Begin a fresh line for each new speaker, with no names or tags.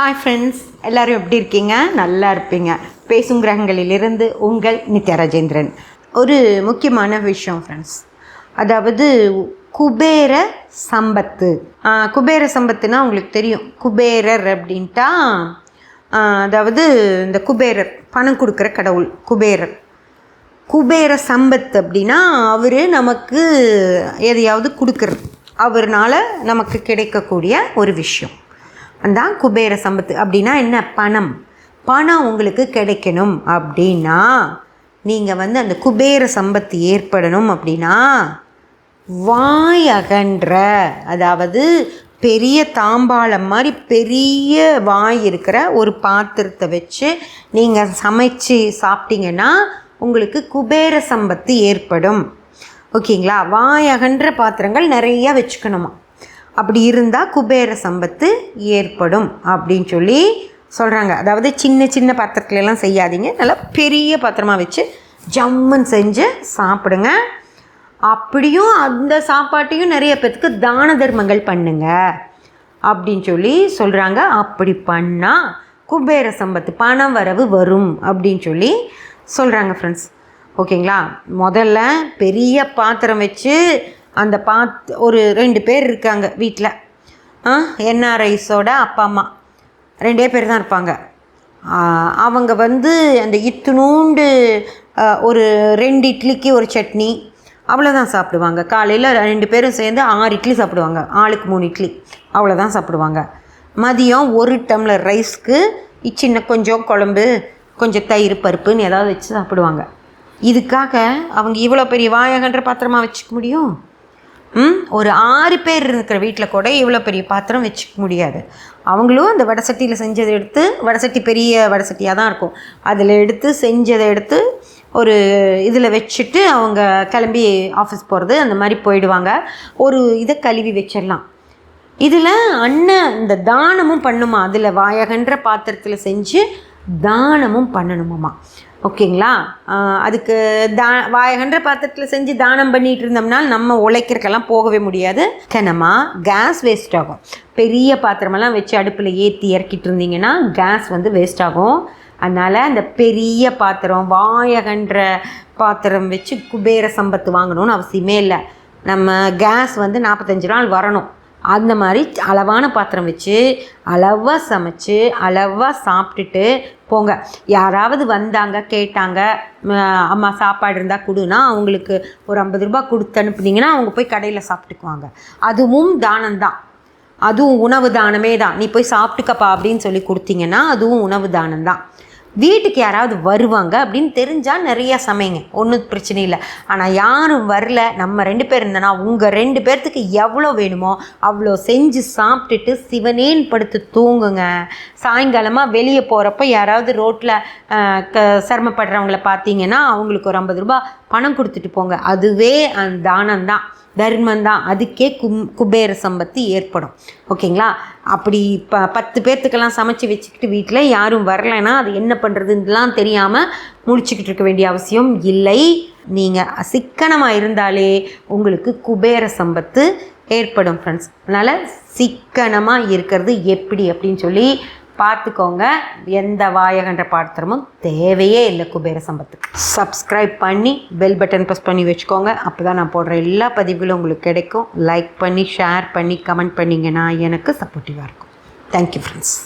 Hi friends எல்லோரும் எப்படி இருக்கீங்க? நல்லா இருப்பீங்க. பேசும் கிரகங்களிலிருந்து உங்கள் நித்யா ராஜேந்திரன். ஒரு முக்கியமான விஷயம் ஃப்ரெண்ட்ஸ் அதாவது குபேர சம்பத்து. குபேர சம்பத்துனா உங்களுக்கு தெரியும். குபேரர் அப்படின்ட்டா அதாவது இந்த குபேரர் பணம் கொடுக்குற கடவுள் குபேரர். குபேர சம்பத் அப்படின்னா அவர் நமக்கு எதையாவது கொடுக்குறது. அவர்னால் நமக்கு கிடைக்கக்கூடிய ஒரு விஷயம். அதான் குபேர சம்பத்து. அப்படின்னா என்ன? பணம். பணம் உங்களுக்கு கிடைக்கணும் அப்படின்னா நீங்கள் வந்து அந்த குபேர சம்பத்து ஏற்படணும் அப்படின்னா வாய் அகன்ற அதாவது பெரிய தாம்பாளம் மாதிரி பெரிய வாய் இருக்கிற ஒரு பாத்திரத்தை வச்சு நீங்கள் சமைச்சு சாப்பிட்டீங்கன்னா உங்களுக்கு குபேர சம்பத்து ஏற்படும். ஓகேங்களா? வாய் அகன்ற பாத்திரங்கள் நிறைய வச்சுக்கணுமா? அப்படி இருந்தால் குபேர சம்பத்து ஏற்படும் அப்படின்னு சொல்லி சொல்கிறாங்க அதாவது சின்ன சின்ன பாத்திரத்துல எல்லாம் செய்யாதீங்க. நல்லா பெரிய பாத்திரமாக வச்சு ஜம்முன்னு செஞ்சு சாப்பிடுங்க. அப்படியும் அந்த சாப்பாட்டையும் நிறைய பேர்த்துக்கு தான தர்மங்கள் பண்ணுங்க அப்படின்னு சொல்லி சொல்கிறாங்க அப்படி பண்ணால் குபேர சம்பத்து பணம் வரவு வரும் அப்படின்னு சொல்லி சொல்கிறாங்க ஃப்ரெண்ட்ஸ் ஓகேங்களா? முதல்ல பெரிய பாத்திரம் வச்சு அந்த பாத் ஒரு ரெண்டு பேர் இருக்காங்க வீட்டில் என்ஆர்ஐஸோட அப்பா அம்மா. ரெண்டே பேர் தான் இருப்பாங்க. அவங்க வந்து அந்த இத்துணூண்டு ஒரு ரெண்டு இட்லிக்கு ஒரு சட்னி அவ்வளோதான் சாப்பிடுவாங்க. காலையில் ரெண்டு பேரும் சேர்ந்து ஆறு இட்லி சாப்பிடுவாங்க. ஆளுக்கு மூணு இட்லி அவ்வளோதான் சாப்பிடுவாங்க. மதியம் ஒரு டம்ளர் ரைஸ்க்கு சின்ன கொஞ்சம் குழம்பு கொஞ்சம் தயிர் பருப்புன்னு ஏதாவது வச்சு சாப்பிடுவாங்க. இதுக்காக அவங்க இவ்வளோ பெரிய வாயகன்ற பாத்திரமாக வச்சுக்க முடியும்? ஒரு ஆறு பேர் இருக்கிற வீட்டில் கூட இவ்வளோ பெரிய பாத்திரம் வச்சுக்க முடியாது. அவங்களும் அந்த வடசட்டியில் செஞ்சதை எடுத்து வடசட்டி பெரிய வடசட்டியாக தான் இருக்கும். அதில் எடுத்து செஞ்சதை எடுத்து ஒரு இதில் வச்சுட்டு அவங்க கிளம்பி ஆஃபீஸ் போகிறது அந்த மாதிரி போயிடுவாங்க. ஒரு இதை கழுவி வச்சிடலாம். இதில் அண்ணன் இந்த தானமும் பண்ணுமா? அதில் வாயகன்ற பாத்திரத்தில் செஞ்சு தானமும் பண்ணணுமாம்மா ஓகேங்களா? அதுக்கு தா வாயகன்ற பாத்திரத்தில் செஞ்சு தானம் பண்ணிட்டு இருந்தோம்னா நம்ம உழைக்கிறக்கெல்லாம் போகவே முடியாது. கனமாக கேஸ் வேஸ்ட் ஆகும். பெரிய பாத்திரமெல்லாம் வச்சு அடுப்பில் ஏற்றி இறக்கிட்டு இருந்தீங்கன்னா கேஸ் வந்து வேஸ்ட் ஆகும். அதனால் அந்த பெரிய பாத்திரம் வாயகன்ற பாத்திரம் வச்சு குபேர சம்பத்து வாங்கணும்னு அவசியமே இல்லை. நம்ம கேஸ் வந்து நாற்பத்தஞ்சு நாள் வரணும். அந்த மாதிரி அளவான பாத்திரம் வச்சு அளவாக சமைச்சு அளவாக சாப்பிட்டுட்டு போங்க. யாராவது வந்தாங்க கேட்டாங்க அம்மா சாப்பாடு இருந்தால் கொடுன்னா அவங்களுக்கு ஒரு ஐம்பது ரூபா கொடுத்து அனுப்புனீங்கன்னா அவங்க போய் கடையில் சாப்பிட்டுக்குவாங்க. அதுவும் தானம்தான் அதுவும் உணவு தானமே தான். நீ போய் சாப்பிட்டுக்கப்பா அப்படின்னு சொல்லி கொடுத்தீங்கன்னா அதுவும் உணவு தானம் தான். வீட்டுக்கு யாராவது வருவாங்க அப்படின்னு தெரிஞ்சால் நிறையா சமைங்க. ஒன்றும் பிரச்சனை இல்லை. ஆனால் யாரும் வரல. நம்ம ரெண்டு பேர் இருந்தோன்னா உங்கள் ரெண்டு பேர்த்துக்கு எவ்வளோ வேணுமோ அவ்வளோ செஞ்சு சாப்பிட்டுட்டு சிவனேன் படுத்து தூங்குங்க. சாயங்காலமாக வெளியே போகிறப்ப யாராவது ரோட்டில் க சிரமப்படுறவங்கள பார்த்தீங்கன்னா அவங்களுக்கு ஒரு ஐம்பது ரூபாய் பணம் கொடுத்துட்டு போங்க. அதுவே அந்த தானம் தான் தர்மம் தான் அதுக்கே கும் குபேர சம்பத்து ஏற்படும். ஓகேங்களா? அப்படி ப பத்து பேர்த்துக்கெல்லாம் சமைச்சு வச்சுக்கிட்டு வீட்டில் யாரும் வரலைன்னா அது என்ன பண்ணுறதுலாம் தெரியாமல் முழிச்சுக்கிட்டு இருக்க வேண்டிய அவசியம் இல்லை. நீங்கள் சிக்கனமாக இருந்தாலே உங்களுக்கு குபேர சம்பத்து ஏற்படும் ஃப்ரெண்ட்ஸ் அதனால் சிக்கனமாக இருக்கிறது எப்படி அப்படின்னு சொல்லி பார்த்துக்கோங்க. எந்த வாயகன்ற பாத்திரமும் தேவையே இல்லை குபேர சம்பத்துக்கு. சப்ஸ்கிரைப் பண்ணி பெல் பட்டன் ப்ரெஸ் பண்ணி வச்சுக்கோங்க. அப்போ தான் நான் போடுற எல்லா பதிவுகளும் உங்களுக்கு கிடைக்கும். லைக் பண்ணி ஷேர் பண்ணி கமெண்ட் பண்ணிங்கன்னா எனக்கு சப்போர்ட்டிவாக இருக்கும். Thank you friends